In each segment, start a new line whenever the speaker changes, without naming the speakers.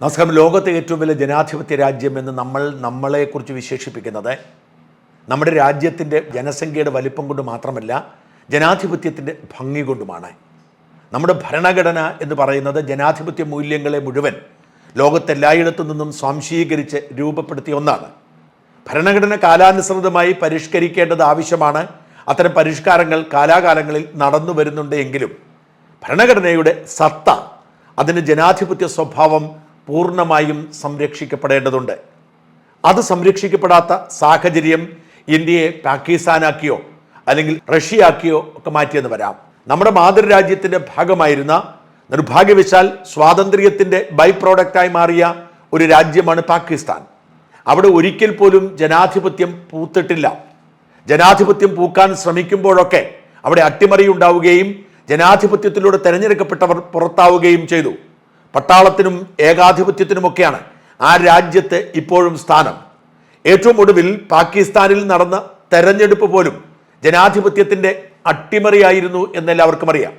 നമസ്കാരം. ലോകത്തെ ഏറ്റവും വലിയ ജനാധിപത്യ രാജ്യം എന്ന് നമ്മൾ നമ്മളെക്കുറിച്ച് വിശേഷിപ്പിക്കുന്നത് നമ്മുടെ രാജ്യത്തിന്റെ ജനസംഖ്യയുടെ വലിപ്പം കൊണ്ട് മാത്രമല്ല ജനാധിപത്യത്തിന്റെ ഭംഗി കൊണ്ടുമാണ്. നമ്മുടെ ഭരണഘടന എന്ന് പറയുന്നത് ജനാധിപത്യ മൂല്യങ്ങളെ മുഴുവൻ ലോകത്തെല്ലായിടത്തു നിന്നും സ്വാംശീകരിച്ച് രൂപപ്പെടുത്തിയ ഒന്നാണ്. ഭരണഘടന കാലാനുസൃതമായി പരിഷ്കരിക്കേണ്ടത് ആവശ്യമാണ്. അത്തരം പരിഷ്കാരങ്ങൾ കാലാകാലങ്ങളിൽ നടന്നു വരുന്നുണ്ട് എങ്കിലും ഭരണഘടനയുടെ സത്ത അതിന് ജനാധിപത്യ സ്വഭാവം പൂർണമായും സംരക്ഷിക്കപ്പെടേണ്ടതുണ്ട്. അത് സംരക്ഷിക്കപ്പെടാത്ത സാഹചര്യം ഇന്ത്യയെ പാകിസ്ഥാനാക്കിയോ അല്ലെങ്കിൽ റഷ്യയാക്കിയോ ഒക്കെ മാറ്റിയെന്ന് വരാം. നമ്മുടെ മാതൃരാജ്യത്തിന്റെ ഭാഗമായിരുന്ന നിർഭാഗ്യവശാൽ സ്വാതന്ത്ര്യത്തിന്റെ ബൈ പ്രോഡക്റ്റായി മാറിയ ഒരു രാജ്യമാണ് പാകിസ്ഥാൻ. അവിടെ ഒരിക്കൽ പോലും ജനാധിപത്യം പൂത്തിട്ടില്ല. ജനാധിപത്യം പൂക്കാൻ ശ്രമിക്കുമ്പോഴൊക്കെ അവിടെ അട്ടിമറി ഉണ്ടാവുകയും ജനാധിപത്യത്തിലൂടെ തെരഞ്ഞെടുക്കപ്പെട്ടവർ പുറത്താവുകയും ചെയ്തു. പട്ടാളത്തിനും ഏകാധിപത്യത്തിനുമൊക്കെയാണ് ആ രാജ്യത്ത് ഇപ്പോഴും സ്ഥാനം. ഏറ്റവും ഒടുവിൽ പാകിസ്ഥാനിൽ നടന്ന തെരഞ്ഞെടുപ്പ് പോലും ജനാധിപത്യത്തിന്റെ അട്ടിമറിയായിരുന്നു എന്നെല്ലാവർക്കും അറിയാം.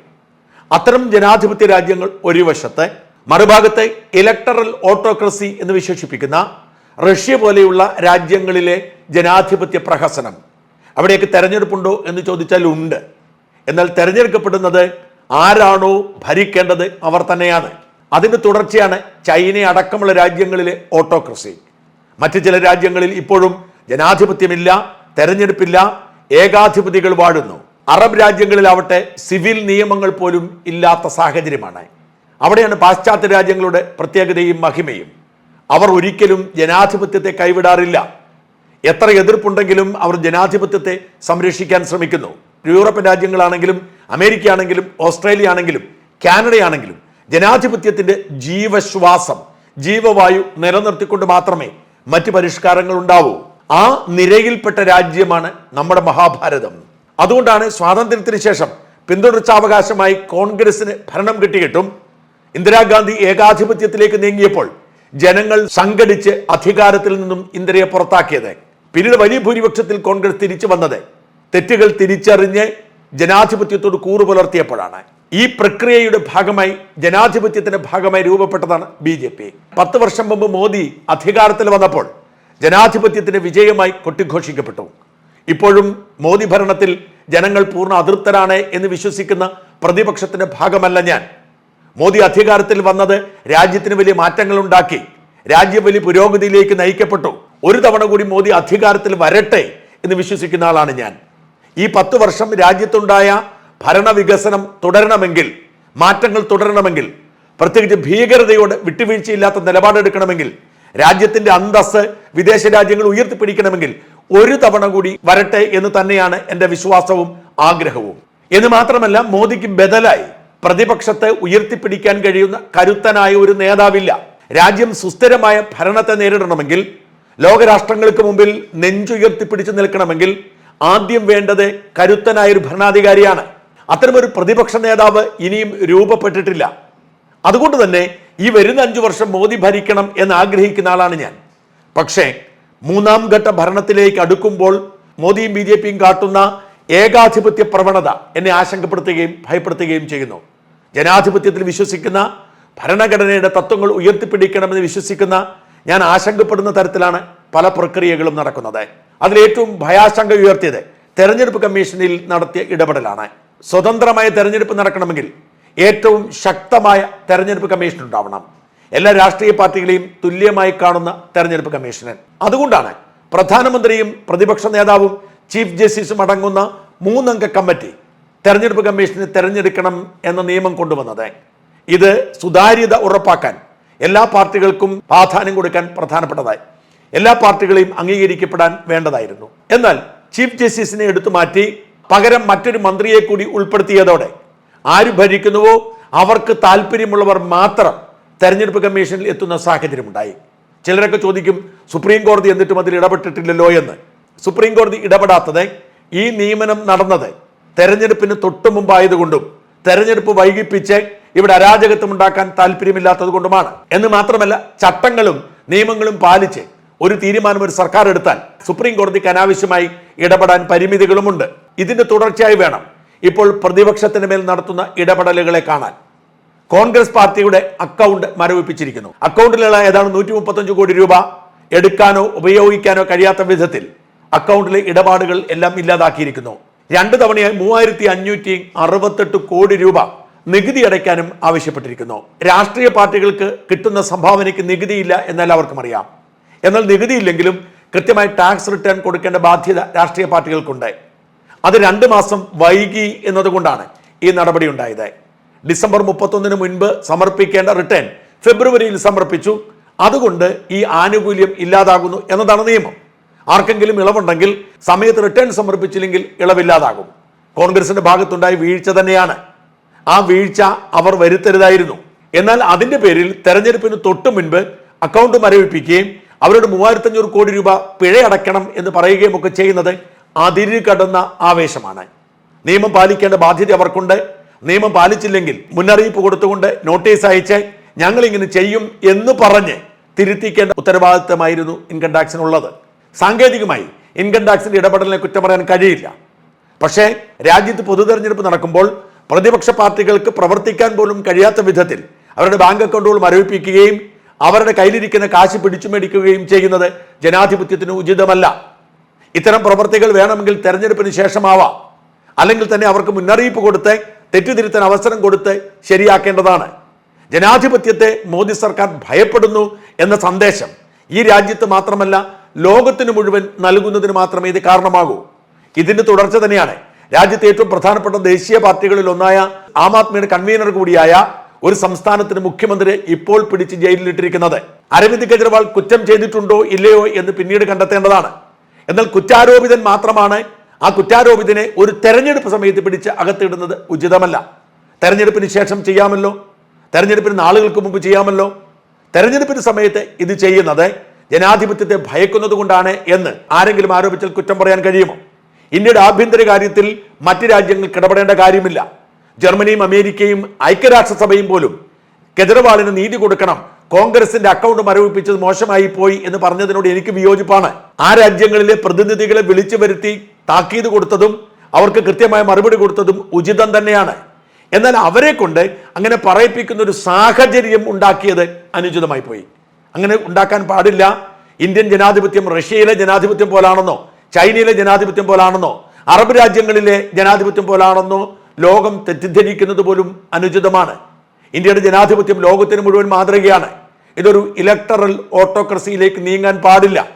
അത്തരം ജനാധിപത്യ രാജ്യങ്ങൾ ഒരു വശത്ത് മറുഭാഗത്തെ ഇലക്ടറൽ ഓട്ടോക്രസി എന്ന് വിശേഷിപ്പിക്കുന്ന റഷ്യ പോലെയുള്ള രാജ്യങ്ങളിലെ ജനാധിപത്യ പ്രഹസനം. അവിടേക്ക് തെരഞ്ഞെടുപ്പുണ്ടോ എന്ന് ചോദിച്ചാൽ ഉണ്ട്. എന്നാൽ തെരഞ്ഞെടുക്കപ്പെടുന്നത് ആരാണോ ഭരിക്കേണ്ടത് അവർ തന്നെയാണ്. അതിന്റെ തുടർച്ചയാണ് ചൈന അടക്കമുള്ള രാജ്യങ്ങളിലെ ഓട്ടോക്രസി. മറ്റു ചില രാജ്യങ്ങളിൽ ഇപ്പോഴും ജനാധിപത്യമില്ല തെരഞ്ഞെടുപ്പില്ല ഏകാധിപതികൾ വാഴുന്നു. അറബ് രാജ്യങ്ങളിലാവട്ടെ സിവിൽ നിയമങ്ങൾ പോലും ഇല്ലാത്ത സാഹചര്യമാണ്. അവിടെയാണ് പാശ്ചാത്യ രാജ്യങ്ങളുടെ പ്രത്യേകതയും മഹിമയും. അവർ ഒരിക്കലും ജനാധിപത്യത്തെ കൈവിടാറില്ല. എത്ര എതിർപ്പുണ്ടെങ്കിലും അവർ ജനാധിപത്യത്തെ സംരക്ഷിക്കാൻ ശ്രമിക്കുന്നു. യൂറോപ്യൻ രാജ്യങ്ങളാണെങ്കിലും അമേരിക്ക ആണെങ്കിലും ഓസ്ട്രേലിയ ആണെങ്കിലും കാനഡയാണെങ്കിലും ജനാധിപത്യത്തിന്റെ ജീവശ്വാസം ജീവവായു നിലനിർത്തിക്കൊണ്ട് മാത്രമേ മറ്റ് പരിഷ്കാരങ്ങൾ ഉണ്ടാവൂ. ആ നിരയിൽപ്പെട്ട രാജ്യമാണ് നമ്മുടെ മഹാഭാരതം. അതുകൊണ്ടാണ് സ്വാതന്ത്ര്യത്തിന് ശേഷം പിന്തുടർച്ചാവകാശമായി കോൺഗ്രസിന് ഭരണം കിട്ടിയിട്ടും ഇന്ദിരാഗാന്ധി ഏകാധിപത്യത്തിലേക്ക് നീങ്ങിയപ്പോൾ ജനങ്ങൾ സംഘടിച്ച് അധികാരത്തിൽ നിന്നും ഇന്ദിരയെ പുറത്താക്കിയത്. പിന്നീട് വലിയ ഭൂരിപക്ഷത്തിൽ കോൺഗ്രസ് തിരിച്ചു വന്നത് തെറ്റുകൾ തിരിച്ചറിഞ്ഞ് ജനാധിപത്യത്തോട് കൂറു പുലർത്തിയപ്പോഴാണ് ഈ പ്രക്രിയയുടെ ഭാഗമായി ജനാധിപത്യത്തിന്റെ ഭാഗമായി രൂപപ്പെട്ടതാണ് ബി ജെ പി. പത്ത് വർഷം മുമ്പ് മോദി അധികാരത്തിൽ വന്നപ്പോൾ ജനാധിപത്യത്തിന്റെ വിജയമായി കൊട്ടിഘോഷിക്കപ്പെട്ടു. ഇപ്പോഴും മോദി ഭരണത്തിൽ ജനങ്ങൾ പൂർണ അതൃപ്തരാണ് എന്ന് വിശ്വസിക്കുന്ന പ്രതിപക്ഷത്തിന്റെ ഭാഗമല്ല ഞാൻ. മോദി അധികാരത്തിൽ വന്നത് രാജ്യത്തിന് വലിയ മാറ്റങ്ങൾ ഉണ്ടാക്കി രാജ്യം വലിയ പുരോഗതിയിലേക്ക് നയിക്കപ്പെട്ടു. ഒരു തവണ കൂടി മോദി അധികാരത്തിൽ വരട്ടെ എന്ന് വിശ്വസിക്കുന്ന ആളാണ് ഞാൻ. ഈ പത്ത് വർഷം രാജ്യത്തുണ്ടായ ഭരണവികസനം തുടരണമെങ്കിൽ മാറ്റങ്ങൾ തുടരണമെങ്കിൽ പ്രത്യേകിച്ച് ഭീകരതയോട് വിട്ടുവീഴ്ചയില്ലാത്ത നിലപാടെടുക്കണമെങ്കിൽ രാജ്യത്തിന്റെ അന്തസ് വിദേശ രാജ്യങ്ങൾ ഉയർത്തിപ്പിടിക്കണമെങ്കിൽ ഒരു തവണ കൂടി വരട്ടെ എന്ന് തന്നെയാണ് എന്റെ വിശ്വാസവും ആഗ്രഹവും. എന്ന് മാത്രമല്ല മോദിക്ക് ബദലായി പ്രതിപക്ഷത്തെ ഉയർത്തിപ്പിടിക്കാൻ കഴിയുന്ന കരുത്തനായ ഒരു നേതാവില്ല. രാജ്യം സുസ്ഥിരമായ ഭരണത്തെ നേരിടണമെങ്കിൽ ലോകരാഷ്ട്രങ്ങൾക്ക് മുമ്പിൽ നെഞ്ചുയർത്തിപ്പിടിച്ചു നിൽക്കണമെങ്കിൽ ആദ്യം വേണ്ടത് കരുത്തനായ ഒരു ഭരണാധികാരിയാണ്. അത്തരമൊരു പ്രതിപക്ഷ നേതാവ് ഇനിയും രൂപപ്പെട്ടിട്ടില്ല. അതുകൊണ്ട് തന്നെ ഈ വരുന്ന അഞ്ചു വർഷം മോദി ഭരിക്കണം എന്ന് ആഗ്രഹിക്കുന്ന ആളാണ് ഞാൻ. പക്ഷേ മൂന്നാം ഘട്ട ഭരണത്തിലേക്ക് അടുക്കുമ്പോൾ മോദിയും ബി ജെ പിയും കാട്ടുന്ന ഏകാധിപത്യ പ്രവണത എന്നെ ആശങ്കപ്പെടുത്തുകയും ഭയപ്പെടുത്തുകയും ചെയ്യുന്നു. ജനാധിപത്യത്തിൽ വിശ്വസിക്കുന്ന ഭരണഘടനയുടെ തത്വങ്ങൾ ഉയർത്തിപ്പിടിക്കണമെന്ന് വിശ്വസിക്കുന്ന ഞാൻ ആശങ്കപ്പെടുന്ന തരത്തിലാണ് പല പ്രക്രിയകളും നടക്കുന്നത്. അതിലേറ്റവും ഭയാശങ്ക ഉയർത്തിയത് തെരഞ്ഞെടുപ്പ് കമ്മീഷനിൽ നടത്തിയ ഇടപെടലാണ്. സ്വതന്ത്രമായ തെരഞ്ഞെടുപ്പ് നടക്കണമെങ്കിൽ ഏറ്റവും ശക്തമായ തെരഞ്ഞെടുപ്പ് കമ്മീഷൻ ഉണ്ടാവണം. എല്ലാ രാഷ്ട്രീയ പാർട്ടികളെയും തുല്യമായി കാണുന്ന തെരഞ്ഞെടുപ്പ് കമ്മീഷന്. അതുകൊണ്ടാണ് പ്രധാനമന്ത്രിയും പ്രതിപക്ഷ നേതാവും ചീഫ് ജസ്റ്റിസും അടങ്ങുന്ന മൂന്നംഗ കമ്മിറ്റി തെരഞ്ഞെടുപ്പ് കമ്മീഷനെ തെരഞ്ഞെടുക്കണം എന്ന നിയമം കൊണ്ടുവന്നത്. ഇത് സുതാര്യത ഉറപ്പാക്കാൻ എല്ലാ പാർട്ടികൾക്കും പ്രാധാന്യം കൊടുക്കാൻ പ്രധാനപ്പെട്ടതായി. എല്ലാ പാർട്ടികളെയും അംഗീകരിക്കപ്പെടാൻ വേണ്ടതായിരുന്നു. എന്നാൽ ചീഫ് ജസ്റ്റിസിനെ എടുത്തു മാറ്റി പകരം മറ്റൊരു മന്ത്രിയെ കൂടി ഉൾപ്പെടുത്തിയതോടെ ആര് ഭരിക്കുന്നുവോ അവർക്ക് താല്പര്യമുള്ളവർ മാത്രം തെരഞ്ഞെടുപ്പ് കമ്മീഷനിൽ എത്തുന്ന സാഹചര്യമുണ്ടായി. ചിലരൊക്കെ ചോദിക്കും സുപ്രീം കോടതി എന്നിട്ടും അതിൽ ഇടപെട്ടിട്ടില്ലല്ലോ എന്ന്. സുപ്രീം കോടതി ഇടപെടാത്തത് ഈ നിയമനം നടന്നത് തെരഞ്ഞെടുപ്പിന് തൊട്ടു മുമ്പായതുകൊണ്ടും തെരഞ്ഞെടുപ്പ് വൈകിപ്പിച്ച് ഇവിടെ അരാജകത്വം ഉണ്ടാക്കാൻ താല്പര്യമില്ലാത്തത് കൊണ്ടുമാണ് എന്ന് മാത്രമല്ല ചട്ടങ്ങളും നിയമങ്ങളും പാലിച്ച് ഒരു തീരുമാനം ഒരു സർക്കാർ എടുത്താൽ സുപ്രീം കോടതിക്ക് അനാവശ്യമായി ഇടപെടാൻ പരിമിതികളുമുണ്ട്. ഇതിന്റെ തുടർച്ചയായി വേണം. ഇപ്പോൾ പ്രതിപക്ഷത്തിന് മേൽ നടത്തുന്ന ഇടപെടലുകളെ കാണാൻ. കോൺഗ്രസ് പാർട്ടിയുടെ അക്കൗണ്ട് മരവിപ്പിച്ചിരിക്കുന്നു. അക്കൗണ്ടിലുള്ള ഏതാണ്ട് നൂറ്റി മുപ്പത്തഞ്ച് കോടി രൂപ എടുക്കാനോ ഉപയോഗിക്കാനോ കഴിയാത്ത വിധത്തിൽ അക്കൗണ്ടിലെ ഇടപാടുകൾ എല്ലാം ഇല്ലാതാക്കിയിരിക്കുന്നു. രണ്ട് തവണയായി മൂവായിരത്തി അഞ്ഞൂറ്റി അറുപത്തെട്ട് കോടി രൂപ നികുതി അടയ്ക്കാനും ആവശ്യപ്പെട്ടിരിക്കുന്നു. രാഷ്ട്രീയ പാർട്ടികൾക്ക് കിട്ടുന്ന സംഭാവനയ്ക്ക് നികുതിയില്ല എന്നെല്ലാവർക്കും അറിയാം. എന്നാൽ നികുതിയില്ലെങ്കിലും കൃത്യമായി ടാക്സ് റിട്ടേൺ കൊടുക്കേണ്ട ബാധ്യത രാഷ്ട്രീയ പാർട്ടികൾക്കുണ്ട്. അത് രണ്ട് മാസം വൈകി എന്നതുകൊണ്ടാണ് ഈ നടപടി ഉണ്ടായത്. ഡിസംബർ മുപ്പത്തൊന്നിന് മുൻപ് സമർപ്പിക്കേണ്ട റിട്ടേൺ ഫെബ്രുവരിയിൽ സമർപ്പിച്ചു. അതുകൊണ്ട് ഈ ആനുകൂല്യം ഇല്ലാതാകുന്നു എന്നതാണ് നിയമം. ആർക്കെങ്കിലും ഇളവുണ്ടെങ്കിൽ സമയത്ത് റിട്ടേൺ സമർപ്പിച്ചില്ലെങ്കിൽ ഇളവില്ലാതാകും. കോൺഗ്രസിന്റെ ഭാഗത്തുണ്ടായ വീഴ്ച തന്നെയാണ്. ആ വീഴ്ച അവർ വരുത്തരുതായിരുന്നു. എന്നാൽ അതിന്റെ പേരിൽ തെരഞ്ഞെടുപ്പിന് തൊട്ടു മുൻപ് അക്കൗണ്ട് മരവിപ്പിക്കുകയും അവരുടെ മൂവായിരത്തഞ്ഞൂറ് കോടി രൂപ പിഴയടക്കണം എന്ന് പറയുകയും ഒക്കെ ചെയ്യുന്നത് അതിര് കടന്ന ആവേശമാണ്. നിയമം പാലിക്കേണ്ട ബാധ്യത അവർക്കുണ്ട്. നിയമം പാലിച്ചില്ലെങ്കിൽ മുന്നറിയിപ്പ് കൊടുത്തുകൊണ്ട് നോട്ടീസ് അയച്ച് ഞങ്ങൾ ഇങ്ങനെ ചെയ്യും എന്ന് പറഞ്ഞ് തിരുത്തിക്കേണ്ട ഉത്തരവാദിത്തമായിരുന്നു ഇൻകം ടാക്സിനുള്ളത് സാങ്കേതികമായി ഇൻകം ടാക്സിന്റെ ഇടപെടലിനെ കുറ്റം പറയാൻ കഴിയില്ല. പക്ഷേ രാജ്യത്ത് പൊതു തെരഞ്ഞെടുപ്പ് നടക്കുമ്പോൾ പ്രതിപക്ഷ പാർട്ടികൾക്ക് പ്രവർത്തിക്കാൻ പോലും കഴിയാത്ത വിധത്തിൽ അവരുടെ ബാങ്ക് അക്കൗണ്ടുകൾ മരവിപ്പിക്കുകയും അവരുടെ കയ്യിലിരിക്കുന്ന കാശ് പിടിച്ചു മേടിക്കുകയും ചെയ്യുന്നത് ജനാധിപത്യത്തിന് ഉചിതമല്ല. ഇത്തരം പ്രവർത്തികൾ വേണമെങ്കിൽ തെരഞ്ഞെടുപ്പിന് ശേഷമാവാം. അല്ലെങ്കിൽ തന്നെ അവർക്ക് മുന്നറിയിപ്പ് കൊടുത്ത് തെറ്റുതിരുത്താൻ അവസരം കൊടുത്ത് ശരിയാക്കേണ്ടതാണ്. ജനാധിപത്യത്തെ മോദി സർക്കാർ ഭയപ്പെടുന്നു എന്ന സന്ദേശം ഈ രാജ്യത്ത് മാത്രമല്ല ലോകത്തിന് മുഴുവൻ നൽകുന്നതിന് മാത്രമേ ഇത് കാരണമാകൂ. ഇതിന്റെ തുടർച്ച തന്നെയാണ് രാജ്യത്തെ ഏറ്റവും പ്രധാനപ്പെട്ട ദേശീയ പാർട്ടികളിൽ ഒന്നായ ആം ആദ്മിയുടെ കൺവീനർ കൂടിയായ ഒരു സംസ്ഥാനത്തിന് മുഖ്യമന്ത്രി ഇപ്പോൾ പിടിച്ച് ജയിലിലിട്ടിരിക്കുന്നത്. അരവിന്ദ് കെജ്രിവാൾ കുറ്റം ചെയ്തിട്ടുണ്ടോ ഇല്ലയോ എന്ന് പിന്നീട് കണ്ടെത്തേണ്ടതാണ്. എന്നാൽ കുറ്റാരോപിതൻ മാത്രമാണ് ആ കുറ്റാരോപിതനെ ഒരു തെരഞ്ഞെടുപ്പ് സമയത്ത് പിടിച്ച് അകത്തിടുന്നത് ഉചിതമല്ല. തെരഞ്ഞെടുപ്പിന് ശേഷം ചെയ്യാമല്ലോ? തെരഞ്ഞെടുപ്പിന് നാളുകൾക്ക് മുമ്പ് ചെയ്യാമല്ലോ? തെരഞ്ഞെടുപ്പിന് സമയത്ത് ഇത് ചെയ്യുന്നത് ജനാധിപത്യത്തെ ഭയക്കുന്നത് കൊണ്ടാണ് എന്ന് ആരെങ്കിലും ആരോപിച്ചാൽ കുറ്റം പറയാൻ കഴിയുമോ? ഇന്ത്യയുടെ ആഭ്യന്തര കാര്യത്തിൽ മറ്റ് രാജ്യങ്ങൾക്ക് ഇടപെടേണ്ട കാര്യമില്ല. ജർമ്മനിയും അമേരിക്കയും ഐക്യരാഷ്ട്രസഭയും പോലും കെജ്രിവാളിന് നീതി കൊടുക്കണം. കോൺഗ്രസിന്റെ അക്കൗണ്ട് മരവിപ്പിച്ചത് മോശമായി പോയി എന്ന് പറഞ്ഞതിനോട് എനിക്ക് വിയോജിപ്പാണ്. ആ രാജ്യങ്ങളിലെ പ്രതിനിധികളെ വിളിച്ചു വരുത്തി താക്കീത് കൊടുത്തതും അവർക്ക് കൃത്യമായ മറുപടി കൊടുത്തതും ഉചിതം തന്നെയാണ്. എന്നാൽ അവരെ കൊണ്ട് അങ്ങനെ പറയിപ്പിക്കുന്ന ഒരു സാഹചര്യം ഉണ്ടാക്കിയത് അനുചിതമായി പോയി. അങ്ങനെ ഉണ്ടാക്കാൻ പാടില്ല. ഇന്ത്യൻ ജനാധിപത്യം റഷ്യയിലെ ജനാധിപത്യം പോലാണെന്നോ ചൈനയിലെ ജനാധിപത്യം പോലാണെന്നോ അറബ് രാജ്യങ്ങളിലെ ജനാധിപത്യം പോലാണെന്നോ ലോകം തെറ്റിദ്ധരിക്കുന്നത് പോലും അനുചിതമാണ്. ഇന്ത്യയുടെ ജനാധിപത്യം ലോകത്തിന് മുഴുവൻ മാതൃകയാണ്. ഇതൊരു ഇലക്ടറൽ ഓട്ടോക്രസിയിലേക്ക് നീങ്ങാൻ പാടില്ല.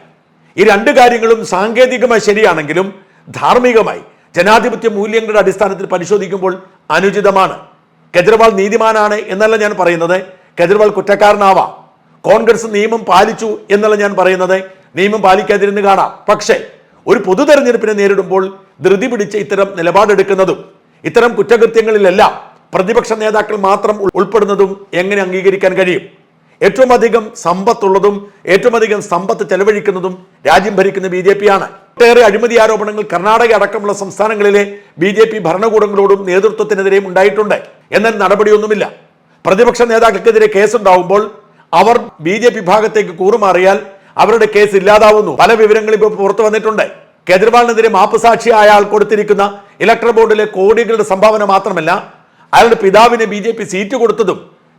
ഈ രണ്ട് കാര്യങ്ങളും സാങ്കേതികമായി ശരിയാണെങ്കിലും ധാർമ്മികമായി ജനാധിപത്യ മൂല്യങ്ങളുടെ അടിസ്ഥാനത്തിൽ പരിശോധിക്കുമ്പോൾ അനുചിതമാണ്. കെജ്രിവാൾ നീതിമാനാണ് എന്നല്ല ഞാൻ പറയുന്നത്. കെജ്രിവാൾ കുറ്റക്കാരനാവാം. കോൺഗ്രസ് നിയമം പാലിച്ചു എന്നല്ല ഞാൻ പറയുന്നത്. നിയമം പാലിക്കാതിരുന്ന് കാണാം. പക്ഷേ ഒരു പൊതു തെരഞ്ഞെടുപ്പിനെ നേരിടുമ്പോൾ ധൃതി പിടിച്ച് ഇത്തരം നിലപാടെടുക്കുന്നതും ഇത്തരം കുറ്റകൃത്യങ്ങളിലെല്ലാം പ്രതിപക്ഷ നേതാക്കൾ മാത്രം ഉൾപ്പെടുന്നതും എങ്ങനെ അംഗീകരിക്കാൻ കഴിയും? ഏറ്റവും അധികം സമ്പത്തുള്ളതും ഏറ്റവും അധികം സമ്പത്ത് ചെലവഴിക്കുന്നതും രാജ്യം ഭരിക്കുന്ന ബി ജെ പി ആണ് ഒട്ടേറെ അഴിമതി ആരോപണങ്ങൾ കർണാടക അടക്കമുള്ള സംസ്ഥാനങ്ങളിലെ ബി ജെ പി ഭരണകൂടങ്ങളോടും നേതൃത്വത്തിനെതിരെയും ഉണ്ടായിട്ടുണ്ട്. എന്നാൽ നടപടിയൊന്നുമില്ല. പ്രതിപക്ഷ നേതാക്കൾക്കെതിരെ കേസുണ്ടാവുമ്പോൾ അവർ ബി ജെ പി ഭാഗത്തേക്ക് കൂറുമാറിയാൽ അവരുടെ കേസ് ഇല്ലാതാവുന്നു. പല വിവരങ്ങളും ഇപ്പോൾ പുറത്തു വന്നിട്ടുണ്ട്. കേജ്രിവാളിനെതിരെ മാപ്പുസാക്ഷിയായ ആൾ കൊടുത്തിരിക്കുന്ന ഇലക്ട്രൽ ബോർഡിലെ കോടികളുടെ സംഭാവന മാത്രമല്ല അയാളുടെ പിതാവിന് ബി ജെ പി സീറ്റ് കൊടുത്തതും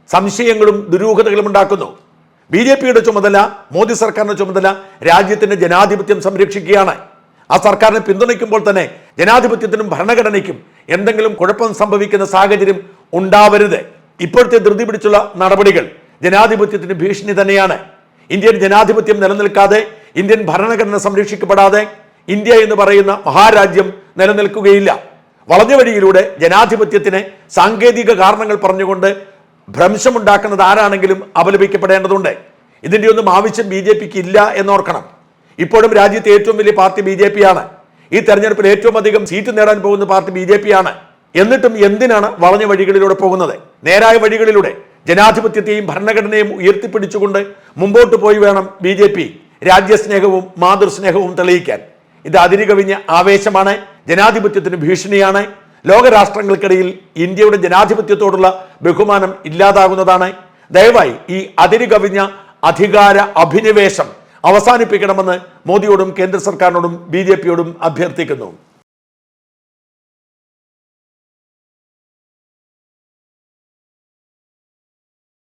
സംശയങ്ങളും ദുരൂഹതകളും ഉണ്ടാക്കുന്നു. ബി ജെ പിയുടെ ചുമതല മോദി സർക്കാരിന്റെ ചുമതല രാജ്യത്തിന്റെ ജനാധിപത്യം സംരക്ഷിക്കുകയാണ്. ആ സർക്കാരിനെ പിന്തുണയ്ക്കുമ്പോൾ തന്നെ ജനാധിപത്യത്തിനും ഭരണഘടനയ്ക്കും എന്തെങ്കിലും കുഴപ്പം സംഭവിക്കുന്ന സാഹചര്യം ഉണ്ടാവരുത്. ഇപ്പോഴത്തെ ധൃതി പിടിച്ചുള്ള നടപടികൾ ജനാധിപത്യത്തിന് ഭീഷണി തന്നെയാണ്. ഇന്ത്യൻ ജനാധിപത്യം നിലനിൽക്കാതെ ഇന്ത്യൻ ഭരണഘടന സംരക്ഷിക്കപ്പെടാതെ ഇന്ത്യ എന്ന് പറയുന്ന മഹാരാജ്യം നിലനിൽക്കുകയില്ല. വളഞ്ഞ വഴിയിലൂടെ ജനാധിപത്യത്തിന് സാങ്കേതിക കാരണങ്ങൾ പറഞ്ഞുകൊണ്ട് ഭ്രംശമുണ്ടാക്കുന്നത് ആരാണെങ്കിലും അപലപിക്കപ്പെടേണ്ടതുണ്ട്. ഇതിന്റെ ഒന്നും ആവശ്യം ബി ജെ പിക്ക് ഇല്ല എന്നോർക്കണം. ഇപ്പോഴും രാജ്യത്തെ ഏറ്റവും വലിയ പാർട്ടി ബി ജെ പി ആണ് ഈ തെരഞ്ഞെടുപ്പിൽ ഏറ്റവും അധികം സീറ്റ് നേടാൻ പോകുന്ന പാർട്ടി ബി ജെ പി ആണ് എന്നിട്ടും എന്തിനാണ് വളഞ്ഞ വഴികളിലൂടെ പോകുന്നത്? നേരായ വഴികളിലൂടെ ജനാധിപത്യത്തെയും ഭരണഘടനയും ഉയർത്തിപ്പിടിച്ചുകൊണ്ട് മുമ്പോട്ട് പോയി വേണം ബി രാജ്യസ്നേഹവും മാതൃസ്നേഹവും തെളിയിക്കാൻ. ഇത് അതിരുകവിഞ്ഞ ആവേശമാണ് ജനാധിപത്യത്തിന് ഭീഷണിയാണ്. ലോകരാഷ്ട്രങ്ങൾക്കിടയിൽ ഇന്ത്യയുടെ ജനാധിപത്യത്തോടുള്ള ബഹുമാനം ഇല്ലാതാകുന്നതാണ്. ദയവായി ഈ അതിരുകവിഞ്ഞ അധികാര അഭിനിവേശം അവസാനിപ്പിക്കണമെന്ന് മോദിയോടും കേന്ദ്ര സർക്കാരിനോടും ബി അഭ്യർത്ഥിക്കുന്നു.